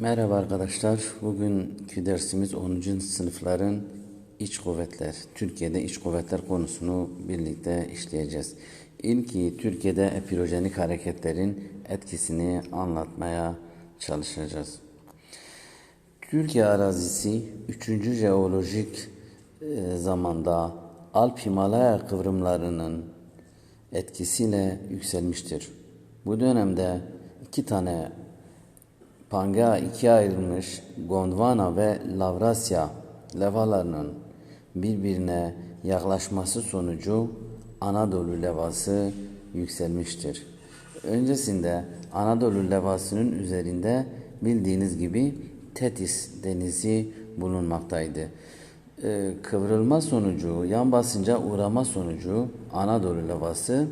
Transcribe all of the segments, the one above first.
Merhaba arkadaşlar. Bugünkü dersimiz 10. sınıfların iç kuvvetler, Türkiye'de iç kuvvetler konusunu birlikte işleyeceğiz. İlki Türkiye'de epirojenik hareketlerin etkisini anlatmaya çalışacağız. Türkiye arazisi 3. jeolojik e, zamanda Alp Himalaya kıvrımlarının etkisiyle yükselmiştir. Bu dönemde iki tane Pangea ikiye ayrılmış Gondwana ve Lavrasya levalarının birbirine yaklaşması sonucu Anadolu levası yükselmiştir. Öncesinde Anadolu levasının üzerinde bildiğiniz gibi Tetis denizi bulunmaktaydı. Ee, kıvrılma sonucu, yan basınca uğrama sonucu Anadolu levası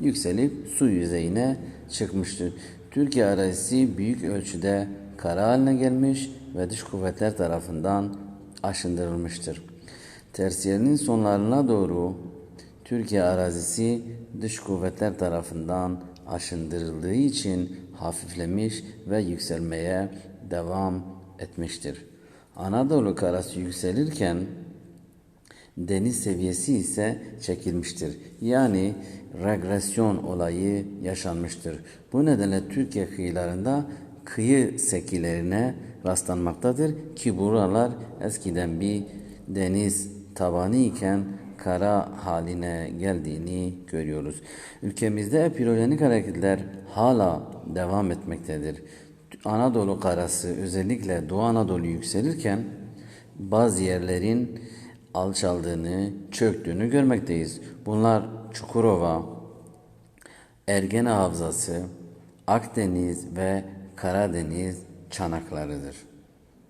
yükselip su yüzeyine çıkmıştır. Türkiye arazisi büyük ölçüde kara haline gelmiş ve dış kuvvetler tarafından aşındırılmıştır. Tersiyerinin sonlarına doğru Türkiye arazisi dış kuvvetler tarafından aşındırıldığı için hafiflemiş ve yükselmeye devam etmiştir. Anadolu karası yükselirken deniz seviyesi ise çekilmiştir. Yani regresyon olayı yaşanmıştır. Bu nedenle Türkiye kıyılarında kıyı sekilerine rastlanmaktadır ki buralar eskiden bir deniz tabanı iken kara haline geldiğini görüyoruz. Ülkemizde epirojenik hareketler hala devam etmektedir. Anadolu karası özellikle Doğu Anadolu yükselirken bazı yerlerin alçaldığını, çöktüğünü görmekteyiz. Bunlar Çukurova, Ergene Havzası, Akdeniz ve Karadeniz çanaklarıdır.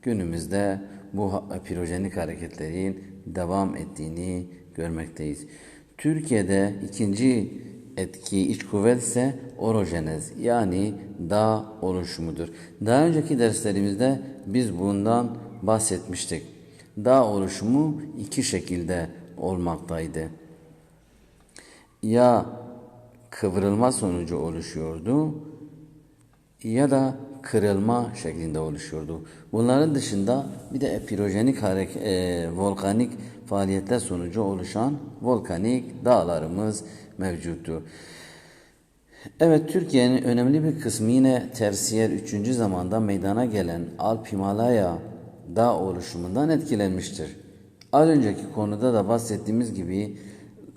Günümüzde bu pirojenik hareketlerin devam ettiğini görmekteyiz. Türkiye'de ikinci etki iç kuvvet ise orojenez yani dağ oluşumudur. Daha önceki derslerimizde biz bundan bahsetmiştik. Dağ oluşumu iki şekilde olmaktaydı. Ya kıvrılma sonucu oluşuyordu ya da kırılma şeklinde oluşuyordu. Bunların dışında bir de epirojenik hareket, e, volkanik faaliyetler sonucu oluşan volkanik dağlarımız mevcuttu. Evet Türkiye'nin önemli bir kısmı yine tersiyer 3. zamanda meydana gelen Alp Himalaya dağ oluşumundan etkilenmiştir. Az önceki konuda da bahsettiğimiz gibi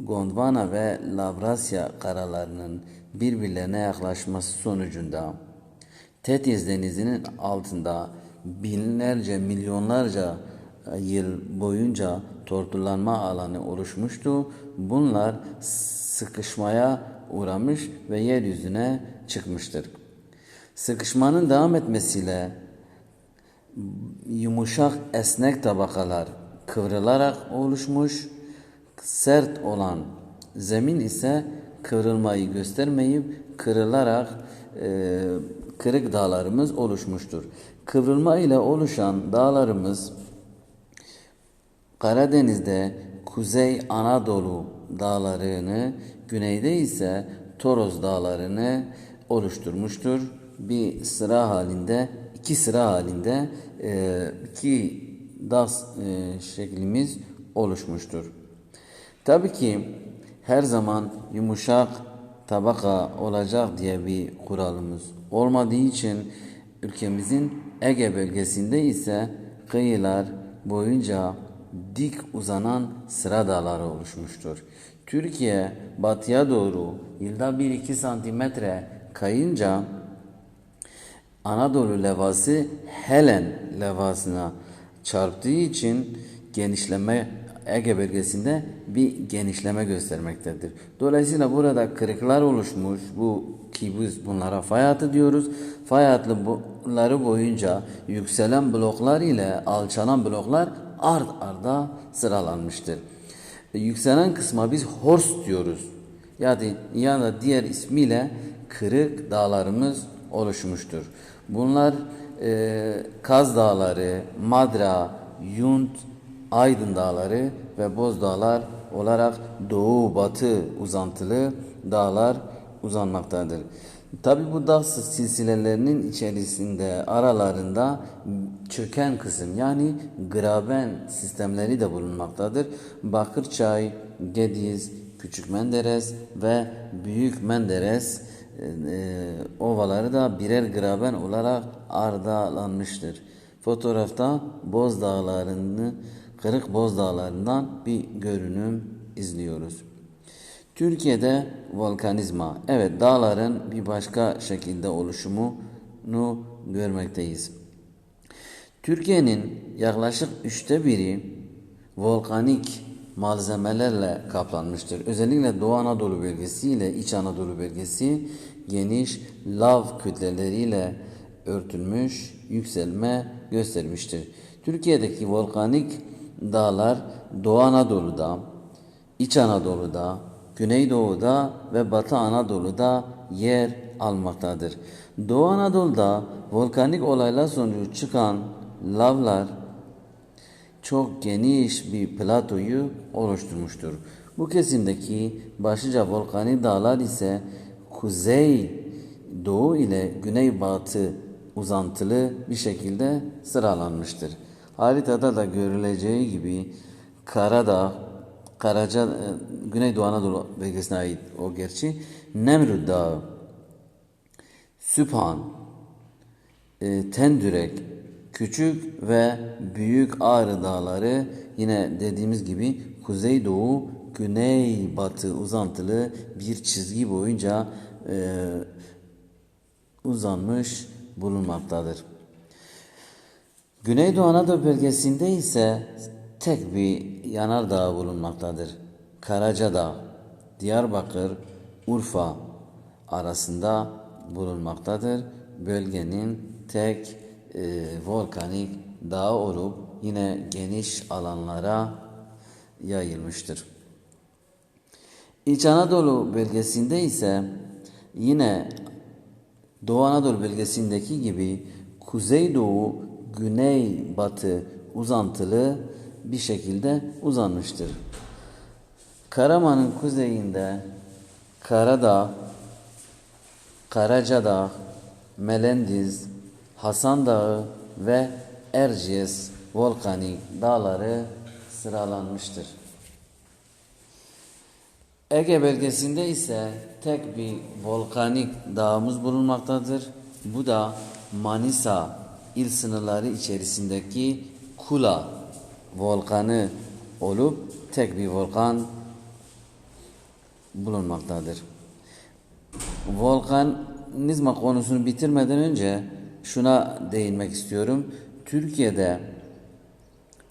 Gondwana ve Lavrasya karalarının birbirlerine yaklaşması sonucunda Tetiz denizinin altında binlerce milyonlarca yıl boyunca tortulanma alanı oluşmuştu. Bunlar sıkışmaya uğramış ve yeryüzüne çıkmıştır. Sıkışmanın devam etmesiyle yumuşak esnek tabakalar kıvrılarak oluşmuş, sert olan zemin ise kıvrılmayı göstermeyip kırılarak e, kırık dağlarımız oluşmuştur. Kıvrılma ile oluşan dağlarımız Karadeniz'de Kuzey Anadolu dağlarını, güneyde ise Toros dağlarını oluşturmuştur. Bir sıra halinde, iki sıra halinde e, iki dağ e, şeklimiz oluşmuştur. Tabii ki her zaman yumuşak tabaka olacak diye bir kuralımız olmadığı için ülkemizin Ege bölgesinde ise kıyılar boyunca dik uzanan sıra dağları oluşmuştur. Türkiye batıya doğru yılda 1-2 santimetre kayınca Anadolu levası Helen levasına çarptığı için genişleme Ege bölgesinde bir genişleme göstermektedir. Dolayısıyla burada kırıklar oluşmuş. Bu ki biz bunlara fay hattı diyoruz. Fay hatları boyunca yükselen bloklar ile alçalan bloklar ard arda sıralanmıştır. Yükselen kısma biz horst diyoruz. Yani ya da diğer ismiyle kırık dağlarımız oluşmuştur. Bunlar e, Kaz Dağları, Madra, Yunt, Aydın Dağları ve Boz Dağlar olarak doğu batı uzantılı dağlar uzanmaktadır. Tabi bu dağ silsilelerinin içerisinde aralarında çöken kısım yani graben sistemleri de bulunmaktadır. Bakırçay, Gediz, Küçük Menderes ve Büyük Menderes e, e, ovaları da birer graben olarak ardalanmıştır. Fotoğrafta Boz Dağları'nı, Kırık Boz Dağları'ndan bir görünüm izliyoruz. Türkiye'de volkanizma, evet dağların bir başka şekilde oluşumunu görmekteyiz. Türkiye'nin yaklaşık üçte biri volkanik malzemelerle kaplanmıştır. Özellikle Doğu Anadolu bölgesi ile İç Anadolu bölgesi geniş lav kütleleriyle örtülmüş yükselme göstermiştir. Türkiye'deki volkanik dağlar Doğu Anadolu'da, İç Anadolu'da, Güneydoğu'da ve Batı Anadolu'da yer almaktadır. Doğu Anadolu'da volkanik olaylar sonucu çıkan lavlar çok geniş bir platoyu oluşturmuştur. Bu kesimdeki başlıca volkanik dağlar ise kuzey doğu ile güneybatı uzantılı bir şekilde sıralanmıştır. Haritada da görüleceği gibi Karadağ, Karaca, e, Güneydoğu Anadolu bölgesine ait o gerçi, Nemrut Dağı, Süphan, e, Tendürek, Küçük ve Büyük Ağrı Dağları yine dediğimiz gibi kuzeydoğu güneybatı uzantılı bir çizgi boyunca e, uzanmış bulunmaktadır. Güneydoğu Anadolu bölgesinde ise tek bir yanardağ bulunmaktadır. Karacadağ, Diyarbakır, Urfa arasında bulunmaktadır. Bölgenin tek e, volkanik dağ olup yine geniş alanlara yayılmıştır. İç Anadolu bölgesinde ise yine Doğu Anadolu bölgesindeki gibi kuzeydoğu, güneybatı uzantılı bir şekilde uzanmıştır. Karaman'ın kuzeyinde Karadağ, Karacadağ, Melendiz, Hasan Dağı ve Erciyes volkanik dağları sıralanmıştır. Ege bölgesinde ise tek bir volkanik dağımız bulunmaktadır. Bu da Manisa il sınırları içerisindeki Kula volkanı olup tek bir volkan bulunmaktadır. Volkanizma konusunu bitirmeden önce şuna değinmek istiyorum. Türkiye'de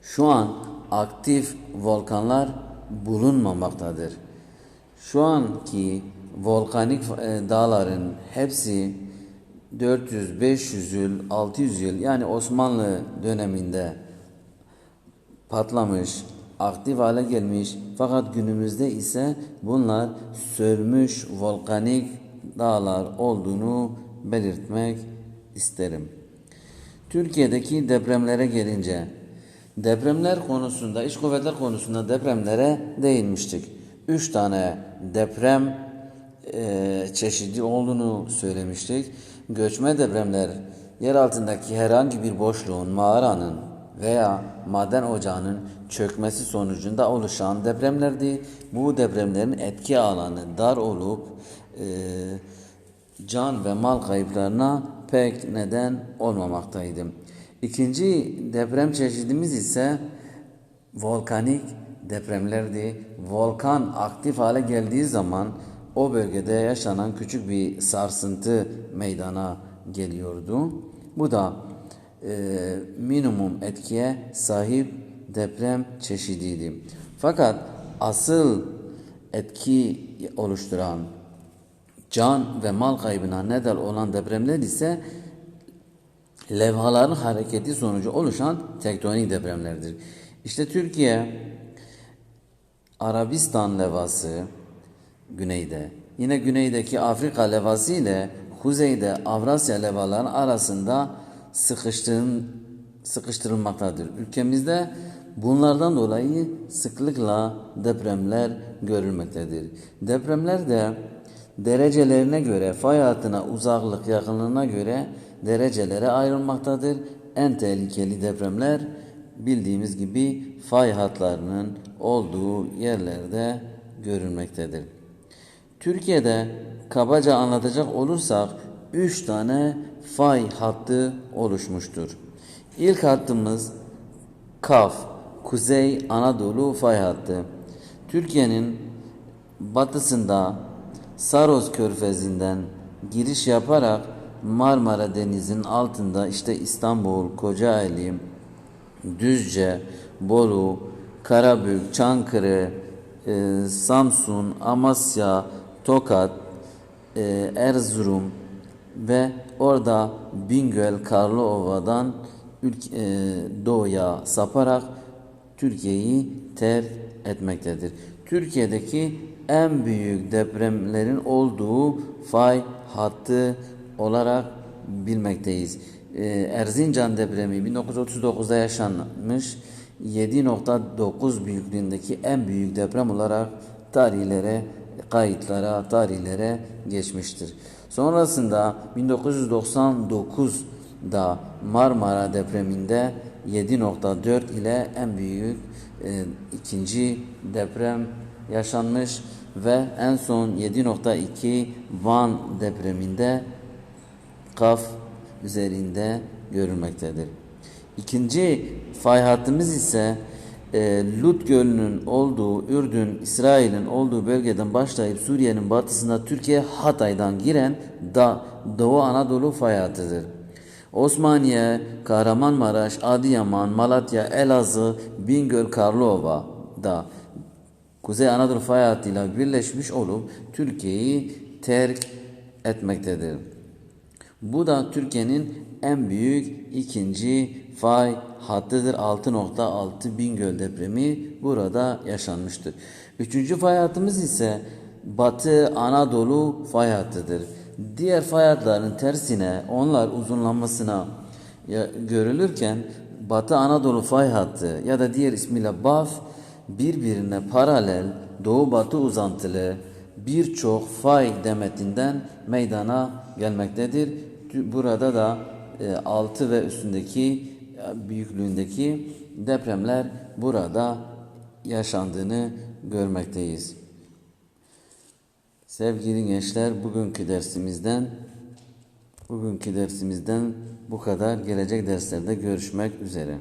şu an aktif volkanlar bulunmamaktadır. Şu anki volkanik e, dağların hepsi 400, 500 yıl, 600 yıl yani Osmanlı döneminde patlamış, aktif hale gelmiş fakat günümüzde ise bunlar sönmüş volkanik dağlar olduğunu belirtmek isterim. Türkiye'deki depremlere gelince depremler konusunda, iç kuvvetler konusunda depremlere değinmiştik. Üç tane deprem e, çeşidi olduğunu söylemiştik. Göçme depremler yer altındaki herhangi bir boşluğun, mağaranın veya maden ocağının çökmesi sonucunda oluşan depremlerdi. Bu depremlerin etki alanı dar olup e, can ve mal kayıplarına pek neden olmamaktaydı. İkinci deprem çeşidimiz ise volkanik depremlerdi. Volkan aktif hale geldiği zaman o bölgede yaşanan küçük bir sarsıntı meydana geliyordu. Bu da e, minimum etkiye sahip deprem çeşidiydi. Fakat asıl etki oluşturan can ve mal kaybına neden olan depremler ise levhaların hareketi sonucu oluşan tektonik depremlerdir. İşte Türkiye Arabistan levhası güneyde, yine güneydeki Afrika levhası ile kuzeyde Avrasya levhaların arasında sıkıştığın, sıkıştırılmaktadır. Ülkemizde bunlardan dolayı sıklıkla depremler görülmektedir. Depremler de derecelerine göre fay hattına uzaklık yakınlığına göre derecelere ayrılmaktadır. En tehlikeli depremler bildiğimiz gibi fay hatlarının olduğu yerlerde görülmektedir. Türkiye'de kabaca anlatacak olursak 3 tane fay hattı oluşmuştur. İlk hattımız Kaf, Kuzey Anadolu fay hattı. Türkiye'nin batısında Saros Körfezi'nden giriş yaparak Marmara Denizi'nin altında işte İstanbul, Kocaeli, Düzce, Bolu, Karabük, Çankırı, e, Samsun, Amasya, Tokat, e, Erzurum ve orada Bingöl, Karlıova'dan ülke, e, doğuya saparak Türkiye'yi terk etmektedir. Türkiye'deki en büyük depremlerin olduğu fay hattı olarak bilmekteyiz. Ee, Erzincan depremi 1939'da yaşanmış 7.9 büyüklüğündeki en büyük deprem olarak tarihlere, kayıtlara, tarihlere geçmiştir. Sonrasında 1999'da Marmara depreminde 7.4 ile en büyük e, ikinci deprem yaşanmış ve en son 7.2 Van depreminde Kaf üzerinde görülmektedir. İkinci fay hattımız ise e, Lut Gölü'nün olduğu, Ürdün, İsrail'in olduğu bölgeden başlayıp Suriye'nin batısında Türkiye Hatay'dan giren da Doğu Anadolu fay hattıdır. Osmaniye, Kahramanmaraş, Adıyaman, Malatya, Elazığ, Bingöl, Karlova Kuzey Anadolu fay hattıyla birleşmiş olup Türkiye'yi terk etmektedir. Bu da Türkiye'nin en büyük ikinci fay hattıdır. 6.6 Bingöl depremi burada yaşanmıştır. Üçüncü fay hattımız ise Batı Anadolu fay hattıdır. Diğer fay hatlarının tersine onlar uzunlanmasına görülürken Batı Anadolu fay hattı ya da diğer ismiyle BAF birbirine paralel doğu batı uzantılı birçok fay demetinden meydana gelmektedir. Burada da 6 e, ve üstündeki e, büyüklüğündeki depremler burada yaşandığını görmekteyiz. Sevgili gençler bugünkü dersimizden bugünkü dersimizden bu kadar. Gelecek derslerde görüşmek üzere.